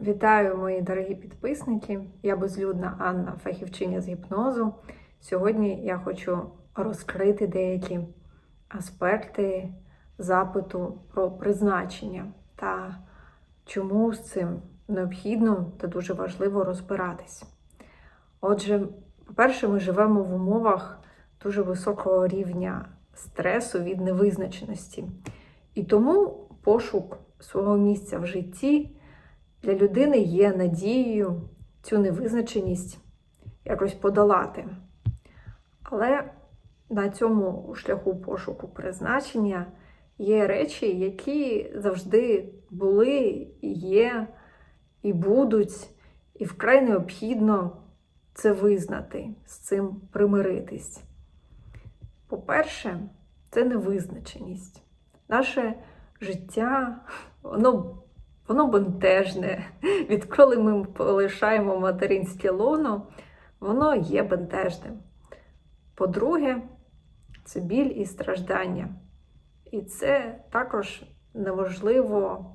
Вітаю, мої дорогі підписники. Я безлюдна Анна, фахівчиня з гіпнозу. Сьогодні я хочу розкрити деякі аспекти запиту про призначення та чому з цим необхідно та дуже важливо розбиратись. Отже, по-перше, ми живемо в умовах дуже високого рівня стресу від невизначеності. І тому пошук свого місця в житті для людини є надією цю невизначеність якось подолати. Але на цьому шляху пошуку призначення є речі, які завжди були, є і будуть, і вкрай необхідно це визнати, з цим примиритись. По-перше, це невизначеність. Наше життя, воно воно бентежне. Відколи ми полишаємо материнське лоно, воно є бентежним. По-друге, це біль і страждання. І це також неможливо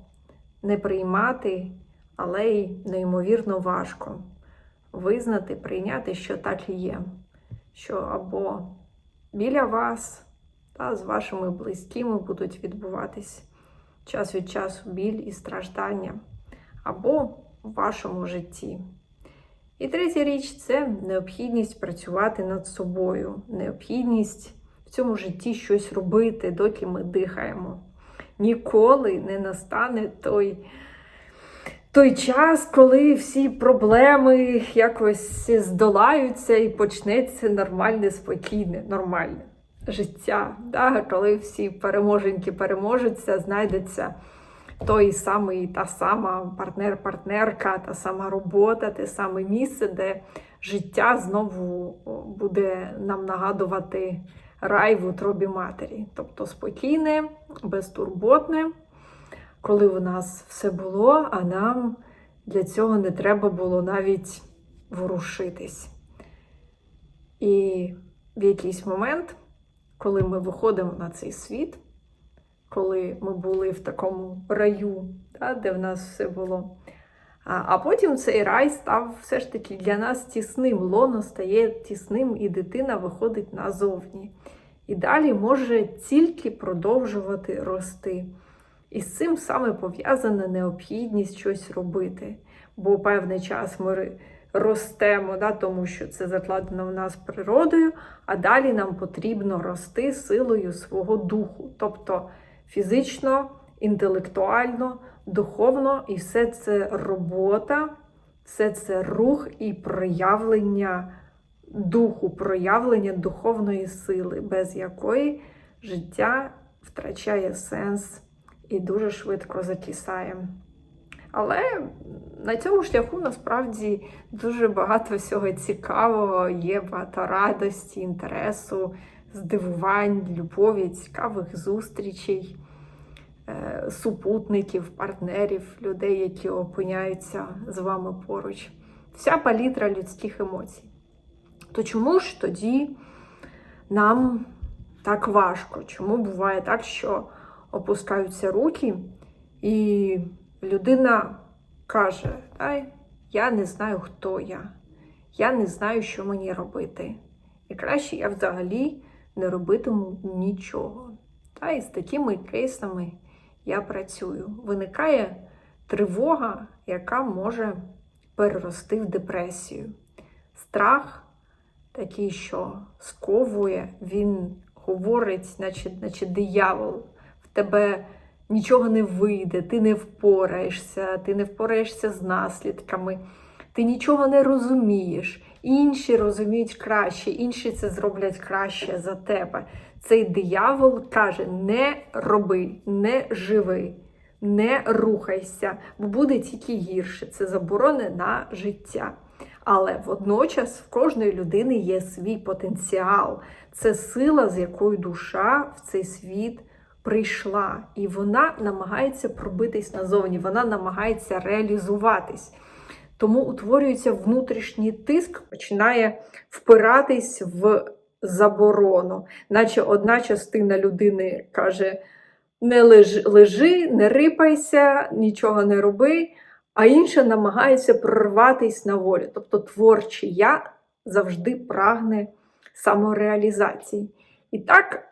не приймати, але й неймовірно важко визнати, прийняти, що так і є. Що або біля вас та з вашими близькими будуть відбуватись час від часу біль і страждання, або в вашому житті. І третя річ це необхідність працювати над собою, необхідність в цьому житті щось робити, доки ми дихаємо. Ніколи не настане той той час, коли всі проблеми якось здолаються і почнеться нормальне, спокійне, нормальне життя, да? коли всі переможеньки переможуться, знайдеться той самий, та сама партнер-партнерка, та сама робота, те саме місце, де життя знову буде нам нагадувати рай в утробі матері. Тобто спокійне, безтурботне, коли у нас все було, а нам для цього не треба було навіть ворушитись. І в якийсь момент коли ми виходимо на цей світ, коли ми були в такому раю, да, де в нас все було. А, а потім цей рай став все ж таки для нас тісним. Лоно стає тісним, і дитина виходить назовні. І далі може тільки продовжувати рости. І з цим саме пов'язана необхідність щось робити. Бо певний час ми ростемо, да, тому що це закладено в нас природою, а далі нам потрібно рости силою свого духу, тобто фізично, інтелектуально, духовно, і все це робота, все це рух і проявлення духу, проявлення духовної сили, без якої життя втрачає сенс і дуже швидко закисає. Але на цьому шляху насправді дуже багато всього цікавого, є багато радості, інтересу, здивувань, любові, цікавих зустрічей, е, супутників, партнерів, людей, які опиняються з вами поруч. Вся палітра людських емоцій. То чому ж тоді нам так важко? Чому буває так, що опускаються руки і людина каже, я не знаю, хто я, я не знаю, що мені робити. І краще я взагалі не робитиму нічого. Та і з такими кейсами я працюю. Виникає тривога, яка може перерости в депресію. Страх такий, що сковує, він говорить, наче, наче диявол в тебе нічого не вийде, ти не впораєшся, ти не впораєшся з наслідками, ти нічого не розумієш. Інші розуміють краще, інші це зроблять краще за тебе. Цей диявол каже: не роби, не живи, не рухайся, бо буде тільки гірше. Це заборони на життя. Але водночас в кожної людини є свій потенціал, це сила, з якою душа в цей світ прийшла, і вона намагається пробитись назовні, вона намагається реалізуватись. Тому утворюється внутрішній тиск, починає впиратись в заборону, наче одна частина людини каже: не лежи, лежи, не рипайся, нічого не роби. а інша намагається прорватися на волю. Тобто творче я завжди прагне самореалізації. І так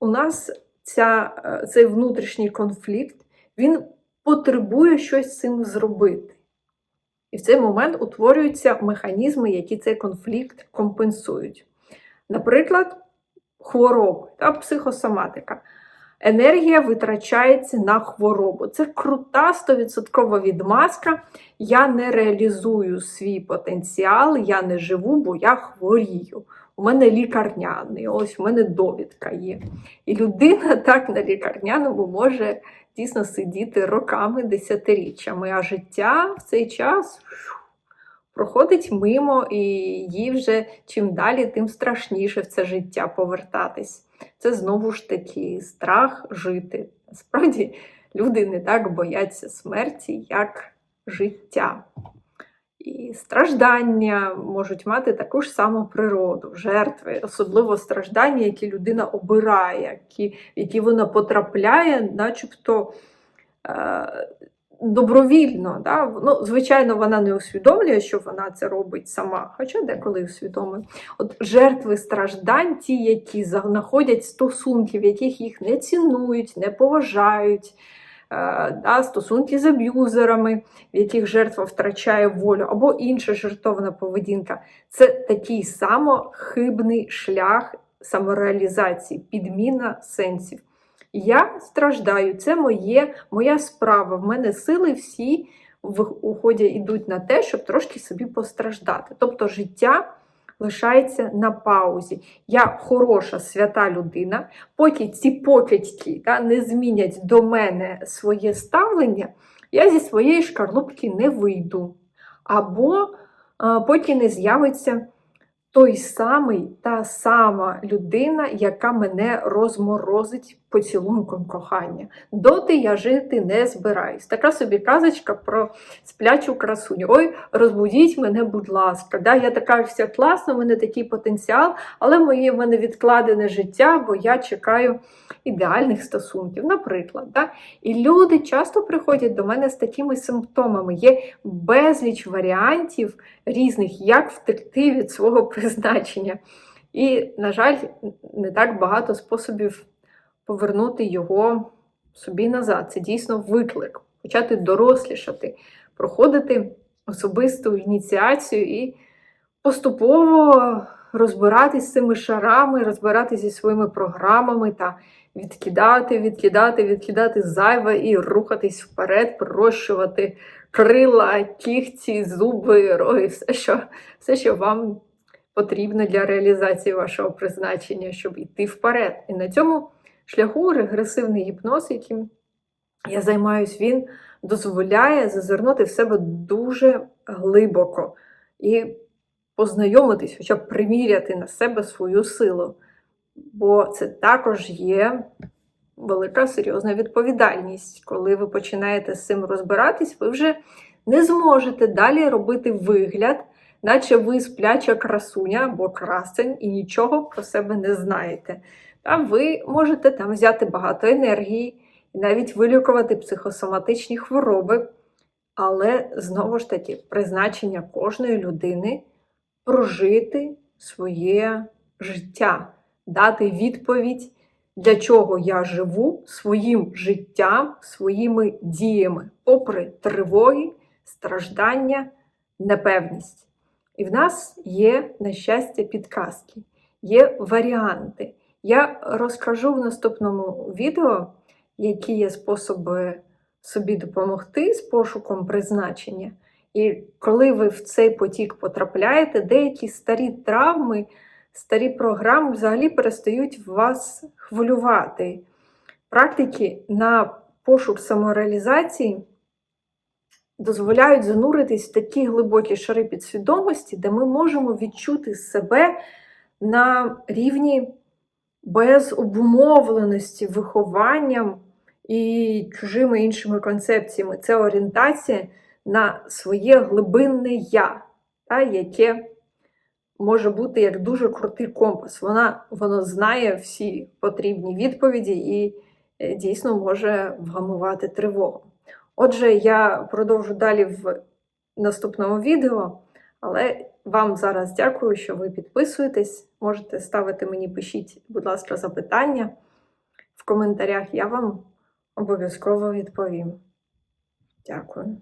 у нас ця, е, цей внутрішній конфлікт він потребує щось з цим зробити. І в цей момент утворюються механізми, які цей конфлікт компенсують. Наприклад, хвороби та психосоматика. Енергія витрачається на хворобу. Це крута 100% відмазка. Я не реалізую свій потенціал, я не живу, бо я хворію. У мене лікарняний, ось у мене довідка є. І людина так на лікарняному може дійсно сидіти роками, десятиріччями, а життя в цей час проходить мимо, і їй вже чим далі, тим страшніше в це життя повертатись. Це знову ж таки страх жити. Насправді люди не так бояться смерті, як життя. І страждання можуть мати таку ж саму природу, жертви, особливо страждання, які людина обирає, які, які вона потрапляє, начебто е, добровільно. Да? Ну, Звичайно, вона не усвідомлює, що вона це робить сама, хоча деколи усвідомлює. От жертви страждань, ті, які знаходять стосунки, в яких їх не цінують, не поважають. Е, да, стосунки з аб'юзерами, в яких жертва втрачає волю, або інша жертовна поведінка. Це такий само хибний шлях самореалізації, підміна сенсів. Я страждаю, це моє, моя справа. В мене сили всі в уході йдуть на те, щоб трошки собі постраждати. Тобто життя лишається на паузі. Я хороша свята людина, поки ці покидьки да, не змінять до мене своє ставлення, я зі своєї шкарлупки не вийду. Або а, поки не з'явиться той самий, та сама людина, яка мене розморозить поцілунком кохання. Доти я жити не збираюсь. Така собі казочка про сплячу красуню. Ой, розбудіть мене, будь ласка. Да, Я така вся класна, в мене такий потенціал, але моє в мене відкладене життя, бо я чекаю ідеальних стосунків, наприклад. Да? І люди часто приходять до мене з такими симптомами. Є безліч варіантів різних, як втекти від свого призначення. І, на жаль, не так багато способів повернути його собі назад. Це дійсно виклик, почати дорослішати, проходити особисту ініціацію і поступово розбиратись з цими шарами, розбиратися зі своїми програмами та відкидати, відкидати, відкидати зайве і рухатись вперед, пророщувати крила, кігті, зуби, роги, все, що, все, що вам потрібно для реалізації вашого призначення, щоб йти вперед. І на цьому шляху регресивний гіпноз, яким я займаюсь, він дозволяє зазирнути в себе дуже глибоко і познайомитись, хоча б приміряти на себе свою силу. Бо це також є велика серйозна відповідальність. Коли ви починаєте з цим розбиратись, ви вже не зможете далі робити вигляд, наче ви спляча красуня або красень і нічого про себе не знаєте. Та ви можете там взяти багато енергії і навіть вилікувати психосоматичні хвороби. Але знову ж таки, призначення кожної людини прожити своє життя, дати відповідь, для чого я живу своїм життям, своїми діями, попри тривоги, страждання, непевність. І в нас є, на щастя, підказки, є варіанти. Я розкажу в наступному відео, які є способи собі допомогти з пошуком призначення. І коли ви в цей потік потрапляєте, деякі старі травми, старі програми взагалі перестають вас хвилювати. Практики на пошук самореалізації дозволяють зануритись в такі глибокі шари підсвідомості, де ми можемо відчути себе на рівні без обумовленості вихованням і чужими іншими концепціями. Це орієнтація на своє глибинне я, та, яке може бути як дуже крутий компас. Вона, Воно знає всі потрібні відповіді і е, дійсно може вгамувати тривогу. Отже, я продовжу далі в наступному відео, але вам зараз дякую, що ви підписуєтесь. Можете ставити мені, пишіть, будь ласка, запитання в коментарях. Я вам обов'язково відповім. Дякую.